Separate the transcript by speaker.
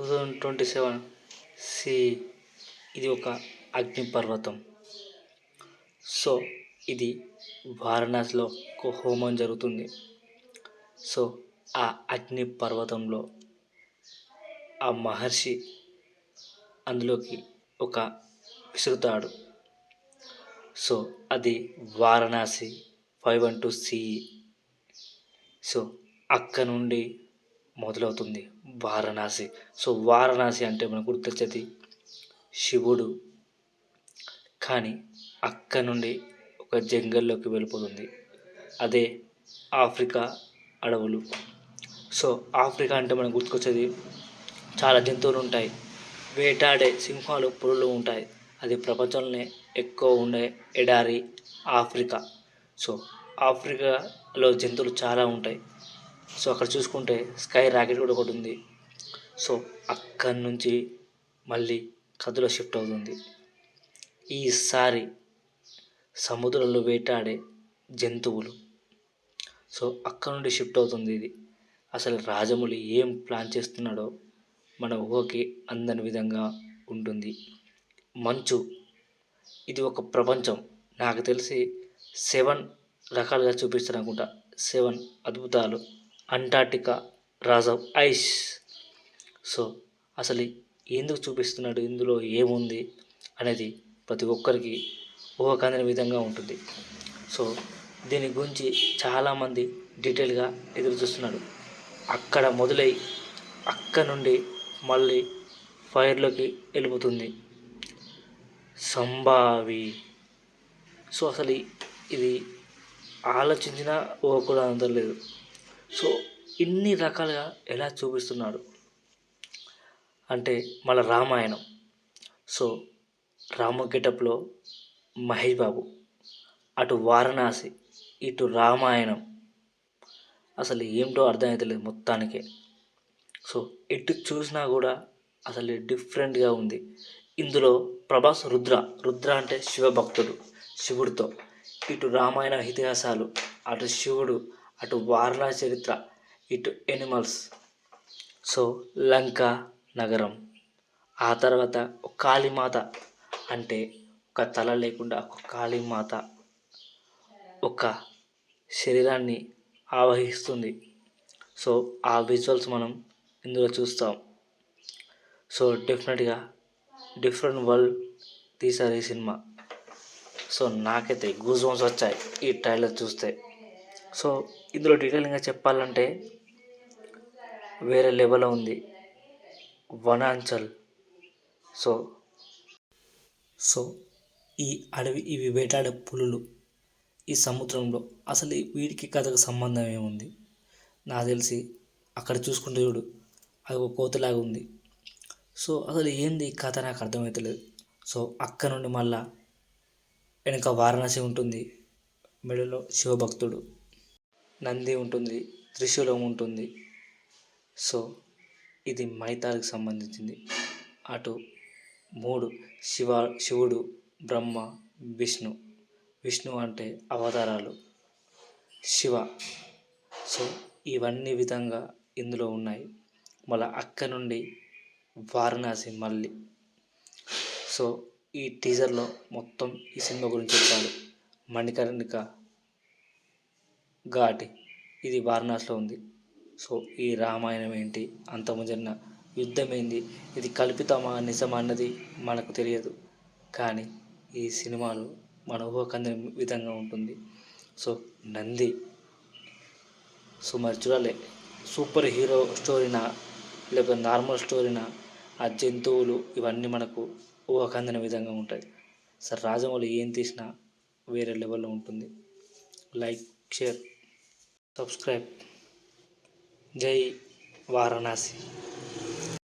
Speaker 1: Two thousand twenty seven C ఇది ఒక అగ్నిపర్వతం సో ఇది వారణాసిలో ఒక హోమం జరుగుతుంది. సో ఆ అగ్ని పర్వతంలో ఆ మహర్షి అందులోకి ఒక విసురుతాడు సో అది Varanasi five one two CE so అక్క నుండి మొదలవుతుంది. వారణాసి. సో వారణాసి అంటే మనకు గుర్తొచ్చేది శివుడు. కానీ అక్కడ నుండి ఒక జంగల్లోకి వెళ్ళిపోతుంది. అదే ఆఫ్రికా అడవులు. సో ఆఫ్రికా అంటే మనకు గుర్తుకొచ్చేది చాలా జంతువులు ఉంటాయి. వేటాడే సింహాలు పులులు ఉంటాయి. అది ప్రపంచంలోనే ఎక్కువ ఉండే ఎడారి ఆఫ్రికా. సో ఆఫ్రికాలో జంతువులు చాలా ఉంటాయి. సో అక్కడ చూసుకుంటే స్కై రాకెట్ కూడా ఒకటి ఉంది. సో అక్కడి నుంచి మళ్ళీ కథలో షిఫ్ట్ అవుతుంది. ఈసారి సముద్రంలో వేటాడే జంతువులు. సో అక్కడ నుండి షిఫ్ట్ అవుతుంది ఇది. అసలు రాజమౌళి ఏం ప్లాన్ చేస్తున్నాడో మన ఊహకి అందని విధంగా ఉంటుంది. మంచు ఇది ఒక ప్రపంచం. నాకు తెలిసి సెవెన్ రకాలుగా చూపిస్తారు అనుకుంటా సెవెన్ అద్భుతాలు. Antarctica Raj of ice. So అసలు ఎందుకు చూపిస్తున్నాడు? ఇందులో ఏముంది? అనేది ప్రతి ఒక్కరికి ఊహకందని విధంగా ఉంటుంది. సో దీని గురించి చాలామంది డీటెయిల్గా ఎదురు చూస్తున్నాడు అక్కడ మొదలై అక్కడ నుండి మళ్ళీ ఫైర్లోకి వెళ్ళిపోతుంది. సంభావి. సో అసలు ఇది ఆలోచించినా ఊహ కూడా అందలేదు సో ఇన్ని రకాలుగా ఎలా చూపిస్తున్నాడు? అంటే మళ్ళీ రామాయణం. సో రామ గెటప్లో మహేష్ బాబు అటు వారణాసి ఇటు రామాయణం. అసలు ఏమిటో అర్థమవుతలేదు మొత్తానికే. సో ఎటు చూసినా కూడా అసలు డిఫరెంట్గా ఉంది. ఇందులో ప్రభాస్ రుద్ర రుద్ర అంటే శివభక్తుడు శివుడితో. ఇటు రామాయణ ఇతిహాసాలు అటు శివుడు అటు వార్ల చరిత్ర ఇటు ఎనిమల్స్. సో లంక నగరం. ఆ తర్వాత ఒక కాళీమాత అంటే ఒక తల లేకుండా ఒక కాళీమాత ఒక శరీరాన్ని ఆవహిస్తుంది. సో ఆ విజువల్స్ మనం ఇందులో చూస్తాం. సో డెఫినెట్గా డిఫరెంట్ వరల్డ్ తీశారు ఈ సినిమా. సో నాకైతే గూజ్ వచ్చాయి ఈ ట్రైలర్ చూస్తే. సో ఇందులో డీటెయిలింగ్గా చెప్పాలంటే వేరే లెవెల్లో ఉంది. వనాంచల్. సో సో ఈ అడవి ఇవి వేటాడే పులులు ఈ సముద్రంలో అసలు వీటికి కథకు సంబంధం ఏముంది? నాకు తెలిసి అక్కడ చూసుకుంటే చూడు అది ఒక కోతలాగా ఉంది. సో అసలు ఏంది ఈ కథ? నాకు అర్థమవుతలేదు సో అక్కడ నుండి మళ్ళా వెనక వారణాసి ఉంటుంది. మెడలో శివభక్తుడు. నంది ఉంటుంది త్రిశూలం ఉంటుంది. సో ఇది మైతాలకు సంబంధించింది. అటు మూడు శివ శివుడు బ్రహ్మ విష్ణు. విష్ణు అంటే అవతారాలు. శివ. సో ఇవన్నీ విధంగా ఇందులో ఉన్నాయి. మళ్ళీ అక్క నుండి వారణాసి మళ్ళీ. సో ఈ టీజర్లో మొత్తం ఈ సినిమా గురించి చెప్పాడు మణికర్ణిక ఘాటి. ఇది వారణాసిలో ఉంది. సో ఈ రామాయణం ఏంటి? అంతము జరిగిన యుద్ధం ఏంది ఇది కల్పితమా నిజమా అన్నది మనకు తెలియదు. కానీ ఈ సినిమాలు మన ఊహకందని విధంగా ఉంటుంది. సో నంది. సో మరి చూడాలి. సూపర్ హీరో స్టోరీనా? లేకపోతే నార్మల్ స్టోరీనా? ఆ జంతువులు ఇవన్నీ మనకు ఊహకందని విధంగా ఉంటాయి. సార్ రాజమౌళి ఏం తీసినా వేరే లెవెల్లో ఉంటుంది. లైక్ शेयर सब्सक्राइब जय वाराणसी